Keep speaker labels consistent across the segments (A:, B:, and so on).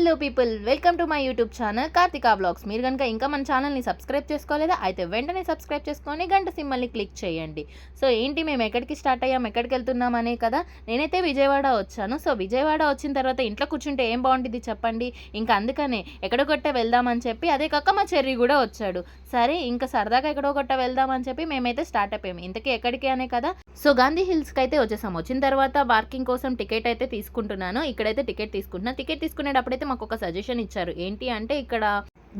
A: Hello people welcome to my YouTube channel Karthika blogs. మీరు కనుక ఇంకా మన ఛానల్ని సబ్స్క్రైబ్ చేసుకోలేదా అయితే వెంటనే సబ్స్క్రైబ్ చేసుకొని గంట సింబల్ని క్లిక్ చేయండి. సో ఏంటి మేము ఎక్కడికి స్టార్ట్ అయ్యాం ఎక్కడికి వెళ్తున్నాం అనే కదా నేనైతే విజయవాడ వచ్చాను. సో విజయవాడ వచ్చిన తర్వాత ఇంట్లో కూర్చుంటే ఏం బాగుంటుంది చెప్పండి? ఇంకా అందుకనే ఎక్కడో వెళ్దామని చెప్పి అదే కాక మా చెర్రీ కూడా వచ్చాడు. సరే ఇంకా సరదాగా ఎక్కడో వెళ్దామని చెప్పి మేమైతే స్టార్ట్ అయిపోయాము ఇంతకీ ఎక్కడికి అనే కదా? సో గాంధీ హిల్స్కి అయితే వచ్చేసాము. వచ్చిన తర్వాత పార్కింగ్ కోసం టికెట్ అయితే తీసుకుంటున్నాను. ఇక్కడైతే టికెట్ తీసుకుంటున్నాను టికెట్ తీసుకునేటప్పుడైతే మాకు ఒక సజెషన్ ఇచ్చారు. ఏంటి అంటే ఇక్కడ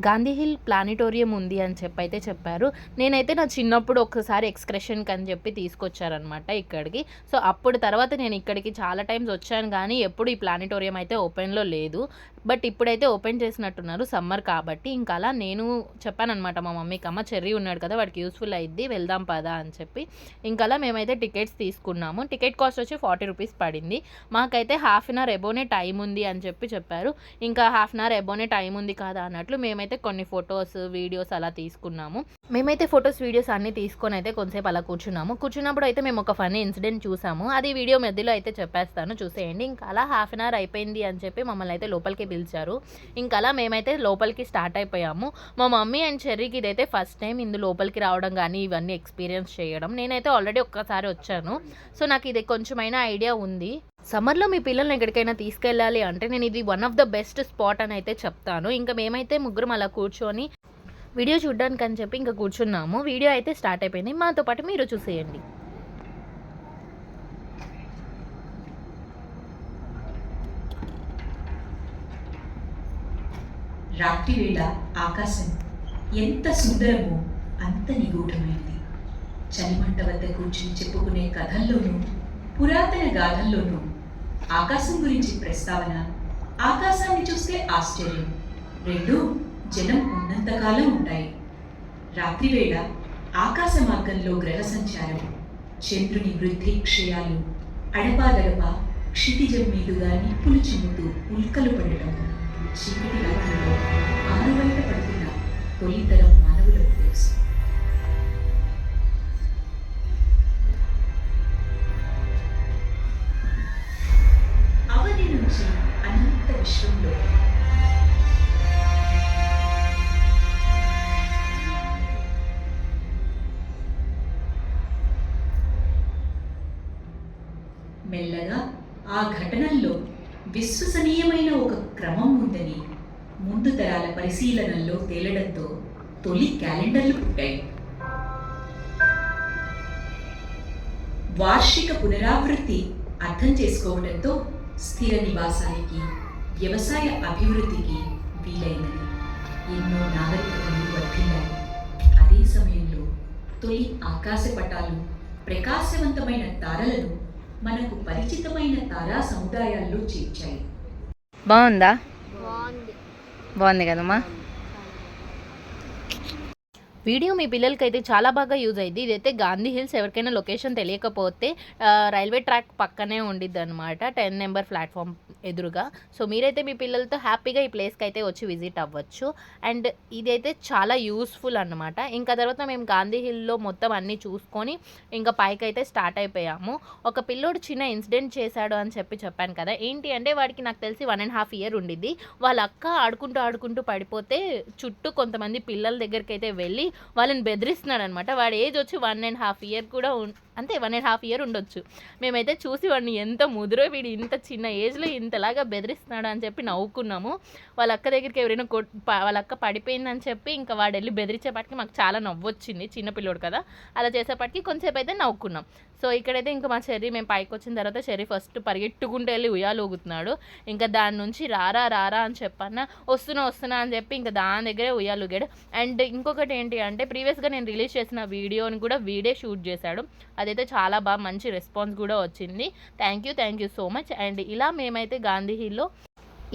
A: గాంధీ హిల్ ప్లానిటోరియం ఉంది అని చెప్పి అయితే చెప్పారు. నేనైతే నా చిన్నప్పుడు ఒకసారి ఎక్స్క్రెషన్కి అని చెప్పి తీసుకొచ్చారనమాట ఇక్కడికి. సో అప్పుడు తర్వాత నేను ఇక్కడికి చాలా టైమ్స్ వచ్చాను కానీ ఎప్పుడు ఈ ప్లానిటోరియం అయితే ఓపెన్లో లేదు. బట్ ఇప్పుడైతే ఓపెన్ చేసినట్టున్నారు సమ్మర్ కాబట్టి. ఇంకా అలా నేను చెప్పానమాట మా మమ్మీకి అమ్మ చెర్రీ ఉన్నాడు కదా వాడికి యూస్ఫుల్ అయింది వెళ్దాం పదా అని చెప్పి. ఇంకా అలా మేమైతే టికెట్స్ తీసుకున్నాము. టికెట్ కాస్ట్ వచ్చి ఫార్టీ రూపీస్ పడింది. మాకైతే హాఫ్ అన్ అవర్ ఎబోనే టైం ఉంది అని చెప్పి చెప్పారు. ఇంకా హాఫ్ అన్ అవర్ ఎబోనే టైం ఉంది కదా అన్నట్లు మేము మేమైతే కొన్ని ఫొటోస్ వీడియోస్ అలా తీసుకున్నాము. మేమైతే ఫొటోస్ వీడియోస్ అన్నీ తీసుకొని అయితే కొంతసేపు అలా కూర్చున్నాము. కూర్చున్నప్పుడు అయితే మేము ఒక ఫన్నీ ఇన్సిడెంట్ చూసాము. అది వీడియో మధ్యలో అయితే చెప్పేస్తాను. చూసేయండి. ఇంకా అలా హాఫ్ అన్ అవర్ అయిపోయింది అని చెప్పి మమ్మల్ని అయితే లోపలికి పిలిచారు. ఇంకా అలా మేమైతే లోపలికి స్టార్ట్ అయిపోయాము. మా మమ్మీ అండ్ చెర్రీకి ఇదైతే ఫస్ట్ టైం ఇందు లోపలికి రావడం కానీ ఇవన్నీ ఎక్స్పీరియన్స్ చేయడం. నేనైతే ఆల్రెడీ ఒక్కసారి వచ్చాను. సో నాకు ఇది కొంచెమైనా ఐడియా ఉంది. సమ్మర్లో మీ పిల్లల్ని ఎక్కడికైనా తీసుకెళ్ళాలి అంటే నేను ఇది one of the best spot అని అయితే చెప్తాను. ఇంకా మేమైతే ముగ్గురం అలా కూర్చొని వీడియో చూడడానికి అని చెప్పి ఇంకా కూర్చున్నాము. వీడియో అయితే స్టార్ట్ అయిపోయింది. మాతో పాటు మీరు చూసేయండి.
B: రాత్రివేళ ఆకాశం ఎంత సుందరమో అంత నిగూఢమైంది. చలిమంట వద్ద కూర్చుని చెప్పుకునే కథల్లోనూ పురాతన గాథల్లోనూ ఆకాశం గురించి ప్రస్తావన ఆకాశాన్ని చూస్తే ఆశ్చర్యం. రెండూ జనం ఉన్నంతకాలం ఉంటాయి. రాత్రివేళ ఆకాశ మార్గంలో గ్రహ సంచారం చంద్రుని వృద్ధి క్షయాలు అడపాదడప క్షితిజం మీదుగా నిప్పులు చిమ్ముతూ ఉల్కలు పడటం చీకటి రాత్రిలో ఆరుబయట పడుతున్న తొలితరం మానవులకు తెలుసు. ఆ ఘటనల్లో విశ్వసనీయమైన ఒక క్రమం ఉందని ముందు తరాల పరిశీలనల్లో తేలడంతో తొలి క్యాలెండర్లు పుట్టాయి. వార్షిక పునరావృత్తి అర్థం చేసుకోవడంతో స్థిర నివాసానికి వ్యవసాయ అభివృద్ధికి వీలైనది. ఎన్నో నాగరికతలు వర్ధిల్లాయి. అదే సమయంలో తొలి ఆకాశ పటాలు ప్రకాశవంతమైన తారలను మనకు పరిచితమైన తారా సముదాయాల్లో చేర్చాయి.
A: బాగుందా?
C: బాగుంది.
A: బాగుంది కదమ్మా. వీడియో మీ పిల్లలకి అయితే చాలా బాగా యూజ్ అయింది. ఇదైతే గాంధీ హిల్స్ ఎవరికైనా లొకేషన్ తెలియకపోతే రైల్వే ట్రాక్ పక్కనే ఉండిద్ది అనమాట టెన్ నెంబర్ ప్లాట్ఫామ్ ఎదురుగా. సో మీరైతే మీ పిల్లలతో హ్యాపీగా ఈ ప్లేస్కి అయితే వచ్చి విజిట్ అవ్వచ్చు. అండ్ ఇదైతే చాలా యూస్ఫుల్ అనమాట ఇంకా తర్వాత మేము గాంధీ హిల్లో మొత్తం అన్నీ చూసుకొని ఇంకా పైకి అయితే స్టార్ట్ అయిపోయాము. ఒక పిల్లోడు చిన్న ఇన్సిడెంట్ చేశాడు అని చెప్పి చెప్పాను కదా. ఏంటి అంటే వాడికి నాకు తెలిసి వన్ అండ్ హాఫ్ ఇయర్ ఉండిద్ది. వాళ్ళ అక్క ఆడుకుంటూ ఆడుకుంటూ పడిపోతే చుట్టూ కొంతమంది పిల్లల దగ్గరికి అయితే వెళ్ళి వాళ్ళని బెదిరిస్తున్నాడు అనమాట వాడు ఏజ్ వచ్చి వన్ అండ్ హాఫ్ ఇయర్ కూడా ఉన్- అంతే వన్ అండ్ హాఫ్ ఇయర్ ఉండొచ్చు. మేమైతే చూసి వాడిని ఎంత ముదురో వీడు ఇంత చిన్న ఏజ్లో ఇంతలాగా బెదిరిస్తున్నాడు అని చెప్పి నవ్వుకున్నాము. వాళ్ళ అక్క దగ్గరికి ఎవరైనా కొ వాళ్ళ అక్క పడిపోయిందని చెప్పి ఇంకా వాడు వెళ్ళి బెదిరించేపాటికి మాకు చాలా నవ్వొచ్చింది చిన్న పిల్లోడు కదా. అలా చేసేపాటికి కొంచెంసేపు అయితే నవ్వుకున్నాం. సో ఇక్కడైతే ఇంకా మా చెర్రీ మేము పైకి వచ్చిన తర్వాత చెర్రీ ఫస్ట్ పరిగెట్టుకుంటూ వెళ్ళి ఉయ్యాలు ఊగుతున్నాడు ఇంకా దాని నుంచి రారా రారా అని చెప్పన్నా వస్తున్నా వస్తున్నా అని చెప్పి ఇంకా దాని దగ్గరే ఉయ్యాలు ఊగాడు అండ్ ఇంకొకటి ఏంటి అంటే ప్రీవియస్గా నేను రిలీజ్ చేసిన వీడియోని కూడా వీడే షూట్ చేశాడు. అదైతే చాలా బాగా మంచి రెస్పాన్స్ కూడా వచ్చింది. Thank you thank you so much. And ఇలా మేమైతే గాంధీ హిల్లో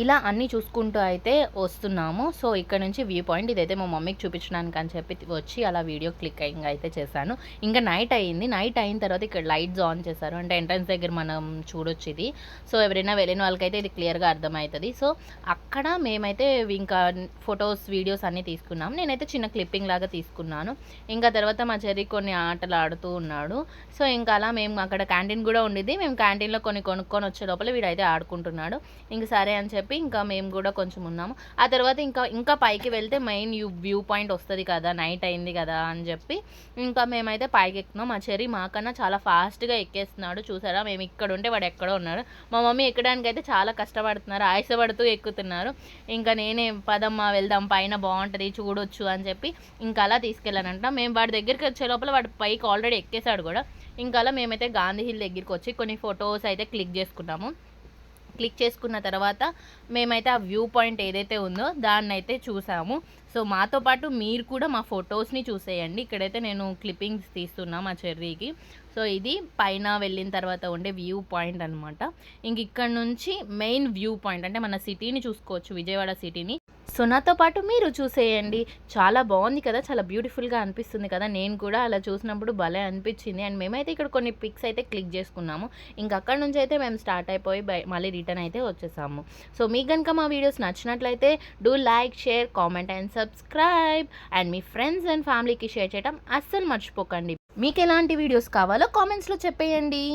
A: ఇలా అన్నీ చూసుకుంటూ అయితే వస్తున్నాము. సో ఇక్కడ నుంచి వ్యూ పాయింట్ ఇదైతే మా మమ్మీకి చూపించడానికి అని చెప్పి వచ్చి అలా వీడియో క్లిక్ అయ్యింగ్ అయితే చేశాను. ఇంకా నైట్ అయ్యింది నైట్ అయిన తర్వాత ఇక్కడ లైట్స్ ఆన్ చేశారు. అంటే ఎంట్రన్స్ దగ్గర మనం చూడొచ్చు ఇది. సో ఎవరైనా వెళ్ళిన వాళ్ళకైతే ఇది క్లియర్గా అర్థమవుతుంది. సో అక్కడ మేమైతే ఇంకా ఫొటోస్ వీడియోస్ అన్నీ తీసుకున్నాం. నేనైతే చిన్న క్లిప్పింగ్ లాగా తీసుకున్నాను. ఇంకా తర్వాత మా చెర్రీ కొన్ని ఆటలు ఆడుతూ ఉన్నాడు. సో ఇంకా అలా మేము అక్కడ క్యాంటీన్ కూడా ఉండేది మేము క్యాంటీన్లో కొన్ని కొనుక్కొని వచ్చే లోపల వీడైతే ఆడుకుంటున్నాడు. ఇంక సరే అని చెప్పి చెప్పి ఇంకా మేము కూడా కొంచెం ఉన్నాము. ఆ తర్వాత ఇంకా ఇంకా పైకి వెళ్తే మెయిన్ వ్యూ వ్యూ పాయింట్ వస్తుంది కదా నైట్ అయింది కదా అని చెప్పి ఇంకా మేమైతే పైకి ఎక్కుతున్నాం. మా చెరి మాకన్నా చాలా ఫాస్ట్గా ఎక్కేస్తున్నాడు. చూసారా? మేము ఇక్కడ ఉంటే వాడు ఎక్కడో ఉన్నాడు. మా మమ్మీ ఎక్కడానికి అయితే చాలా కష్టపడుతున్నారు ఆయాసపడుతూ ఎక్కుతున్నారు. ఇంకా నేనే పదమ్మా వెళ్దాం పైన బాగుంటుంది చూడొచ్చు అని చెప్పి ఇంకా అలా తీసుకెళ్ళానంట. మేము వాడి దగ్గరికి వచ్చే లోపల వాడు పైకి ఆల్రెడీ ఎక్కేసాడు కూడా. ఇంకా అలా మేమైతే గాంధీ హిల్ దగ్గరికి వచ్చి కొన్ని ఫొటోస్ అయితే క్లిక్ చేసుకున్నాము. క్లిక్ చేసుకున్న తర్వాత మేమైతే ఆ వ్యూ పాయింట్ ఏదైతే ఉందో దాన్ని అయితే చూసాము. సో మాతో పాటు మీరు కూడా మా ఫొటోస్ని చూసేయండి. ఇక్కడైతే నేను క్లిప్పింగ్స్ తీస్తున్నా మా చెర్రీకి. సో ఇది పైన వెళ్ళిన తర్వాత ఉండే వ్యూ పాయింట్ అనమాట ఇంక ఇక్కడ నుంచి మెయిన్ వ్యూ పాయింట్ అంటే మన సిటీని చూసుకోవచ్చు విజయవాడ సిటీని. సో నాతో పాటు మీరు చూసేయండి. చాలా బాగుంది కదా చాలా బ్యూటిఫుల్గా అనిపిస్తుంది కదా. నేను కూడా అలా చూసినప్పుడు భలే అనిపించింది. అండ్ మేమైతే ఇక్కడ కొన్ని పిక్స్ అయితే క్లిక్ చేసుకున్నాము. ఇంకా అక్కడ నుంచి అయితే మేము స్టార్ట్ అయిపోయి బై మళ్ళీ రిటర్న్ అయితే వచ్చేసాము. సో మీకు కనుక మా వీడియోస్ నచ్చినట్లయితే do like share comment and subscribe. And me friends and ఫ్యామిలీకి షేర్ చేయడం అస్సలు మర్చిపోకండి. మీకు ఎలాంటి వీడియోస్ కావాలో కామెంట్స్లో చెప్పేయండి.